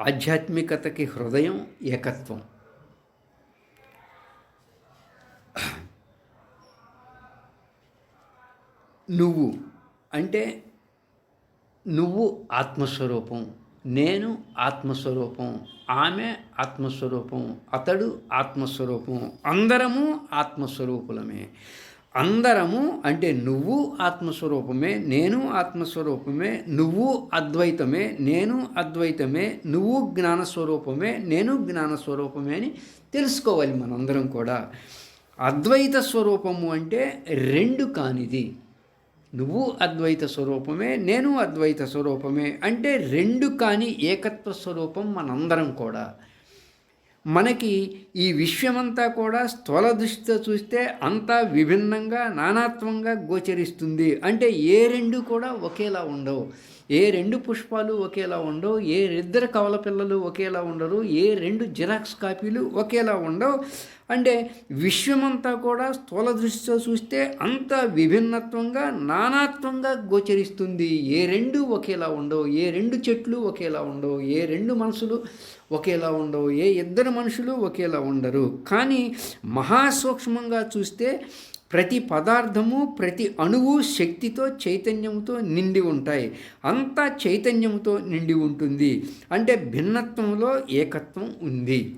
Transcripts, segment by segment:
ఆధ్యాత్మికతకి హృదయం ఏకత్వం. నువ్వు అంటే నువ్వు ఆత్మస్వరూపం నేను ఆత్మస్వరూపం ఆమె ఆత్మస్వరూపం అతడు ఆత్మస్వరూపం అందరము ఆత్మస్వరూపులమే. అందరము అంటే నువ్వు ఆత్మస్వరూపమే నేను ఆత్మస్వరూపమే నువ్వు అద్వైతమే నేను అద్వైతమే నువ్వు జ్ఞానస్వరూపమే నేను జ్ఞానస్వరూపమే అని తెలుసుకోవాలి మనందరం కూడా. అద్వైత స్వరూపము అంటే రెండు కానిది. నువ్వు అద్వైత స్వరూపమే నేను అద్వైత స్వరూపమే అంటే రెండు కాని ఏకత్వ స్వరూపం మనందరం కూడా. మనకి ఈ విశ్వమంతా కూడా స్థూల దృష్టితో చూస్తే అంతా విభిన్నంగా నానాత్వంగా గోచరిస్తుంది. అంటే ఏ రెండు కూడా ఒకేలా ఉండవు. ఏ రెండు పుష్పాలు ఒకేలా ఉండవు. ఏ ఇద్దరు కవల పిల్లలు ఒకేలా ఉండరు. ఏ రెండు జిరాక్స్ కాపీలు ఒకేలా ఉండవు. అంటే విశ్వమంతా కూడా స్థూల దృష్టితో చూస్తే అంత విభిన్నత్వంగా నానాత్వంగా గోచరిస్తుంది. ఏ రెండు ఒకేలా ఉండవు ఏ రెండు చెట్లు ఒకేలా ఉండవు ఏ రెండు మనుషులు ఒకేలా ఉండవు ఏ ఇద్దరు మనుషులు ఒకేలా ఉండరు. కానీ మహాసూక్ష్మంగా చూస్తే ప్రతి పదార్థము ప్రతి అణువు శక్తితో చైతన్యంతో నిండి ఉంటాయి. అంతా చైతన్యంతో నిండి ఉంటుంది. అంటే భిన్నత్వంలో ఏకత్వం ఉంది.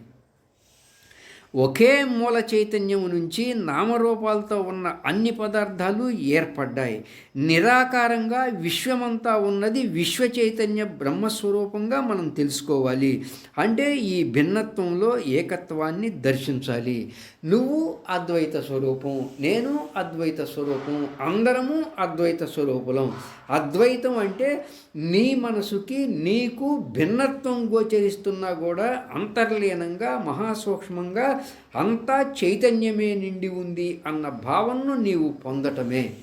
ఒకే మూల చైతన్యం నుంచి నామరూపాలతో ఉన్న అన్ని పదార్థాలు ఏర్పడ్డాయి. నిరాకారంగా విశ్వమంతా ఉన్నది విశ్వ చైతన్య బ్రహ్మస్వరూపంగా మనం తెలుసుకోవాలి. అంటే ఈ భిన్నత్వంలో ఏకత్వాన్ని దర్శించాలి. నువ్వు అద్వైత స్వరూపం నేను అద్వైత స్వరూపం అందరము అద్వైత స్వరూపులం. అద్వైతం అంటే నీ మనసుకి నీకు భిన్నత్వం గోచరిస్తున్నా కూడా అంతర్లీనంగా మహాసూక్ష్మంగా అంతా చైతన్యమే నిండి ఉంది అన్న భావనను నీవు పొందటమే.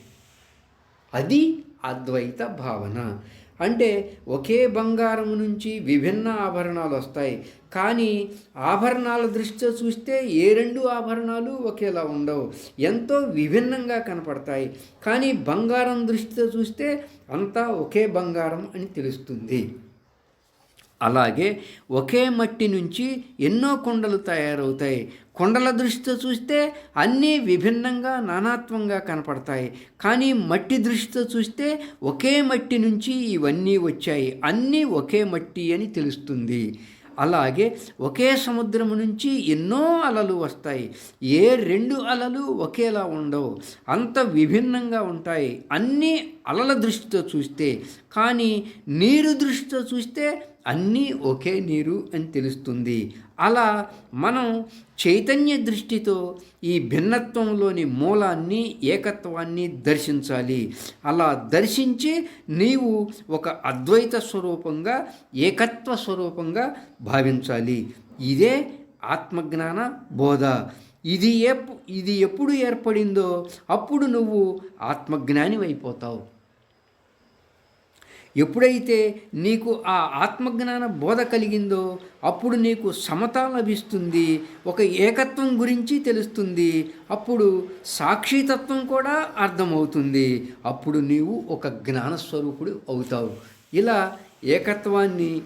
అది అద్వైత భావన. అంటే ఒకే బంగారం నుంచి విభిన్న ఆభరణాలు వస్తాయి. కానీ ఆభరణాల దృష్ట్యా చూస్తే ఏ రెండు ఆభరణాలు ఒకేలా ఉండవు. ఎంతో విభిన్నంగా కనపడతాయి. కానీ బంగారం దృష్టితో చూస్తే అంతా ఒకే బంగారం అని తెలుస్తుంది. అలాగే ఒకే మట్టి నుంచి ఎన్నో కొండలు తయారవుతాయి. కొండల దృష్టితో చూస్తే అన్నీ విభిన్నంగా నానాత్వంగా కనపడతాయి. కానీ మట్టి దృష్టితో చూస్తే ఒకే మట్టి నుంచి ఇవన్నీ వచ్చాయి. అన్నీ ఒకే మట్టి అని తెలుస్తుంది. అలాగే ఒకే సముద్రం నుంచి ఎన్నో అలలు వస్తాయి. ఏ రెండు అలలు ఒకేలా ఉండవు. అంత విభిన్నంగా ఉంటాయి. అన్నీ అలల దృష్టితో చూస్తే. కానీ నీరు దృష్టితో చూస్తే అన్నీ ఒకే నీరు అని తెలుస్తుంది. అలా మనం చైతన్య దృష్టితో ఈ భిన్నత్వంలోని మూలాన్ని ఏకత్వాన్ని దర్శించాలి. అలా దర్శించి నీవు ఒక అద్వైత స్వరూపంగా ఏకత్వ స్వరూపంగా భావించాలి. ఇదే ఆత్మజ్ఞాన బోధ. ఇది ఏ ఇది ఎప్పుడు ఏర్పడిందో అప్పుడు నువ్వు ఆత్మజ్ఞానివైపోతావు. ఎప్పుడైతే నీకు ఆ ఆత్మజ్ఞాన బోధ కలిగిందో అప్పుడు నీకు సమత లభిస్తుంది ఒక ఏకత్వం గురించి తెలుస్తుంది అప్పుడు సాక్షితత్వం కూడా అర్థమవుతుంది. అప్పుడు నీవు ఒక జ్ఞానస్వరూపుడు అవుతావు. ఇలా ఏకత్వాన్ని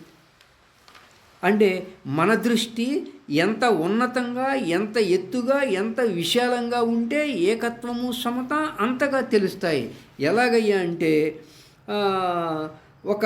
అంటే మన దృష్టి ఎంత ఉన్నతంగా ఎంత ఎత్తుగా ఎంత విశాలంగా ఉంటే ఏకత్వము సమత అంతగా తెలుస్తాయి. ఎలాగయ్యా అంటే ఒక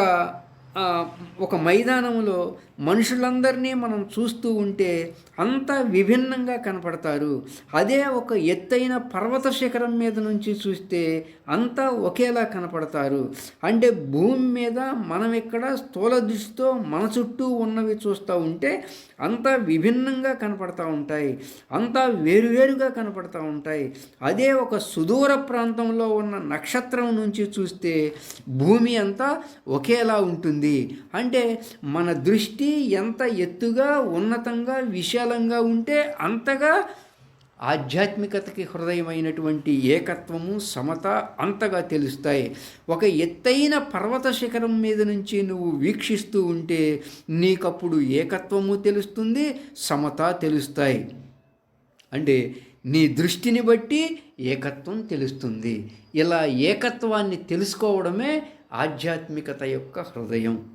ఒక మైదానంలో మనుషులందరినీ మనం చూస్తూ ఉంటే అంతా విభిన్నంగా కనపడతారు. అదే ఒక ఎత్తైన పర్వత శిఖరం మీద నుంచి చూస్తే అంతా ఒకేలా కనపడతారు. అంటే భూమి మీద మనం ఇక్కడ స్థూల దృష్టితో మన చుట్టూ ఉన్నవి చూస్తూ ఉంటే అంతా విభిన్నంగా కనపడతా ఉంటాయి. అంతా వేరువేరుగా కనపడతా ఉంటాయి. అదే ఒక సుదూర ప్రాంతంలో ఉన్న నక్షత్రం నుంచి చూస్తే భూమి అంతా ఒకేలా ఉంటుంది. అంటే మన దృష్టి ఎంత ఎత్తుగా ఉన్నతంగా విశాలంగా ఉంటే అంతగా ఆధ్యాత్మికతకి హృదయమైనటువంటి ఏకత్వము సమత అంతగా తెలుస్తాయి. ఒక ఎత్తైన పర్వత శిఖరం మీద నుంచి నువ్వు వీక్షిస్తూ ఉంటే నీకప్పుడు ఏకత్వము తెలుస్తుంది సమత తెలుస్తాయి. అంటే నీ దృష్టిని బట్టి ఏకత్వం తెలుస్తుంది. ఇలా ఏకత్వాన్ని తెలుసుకోవడమే ఆధ్యాత్మికత యొక్క హృదయం.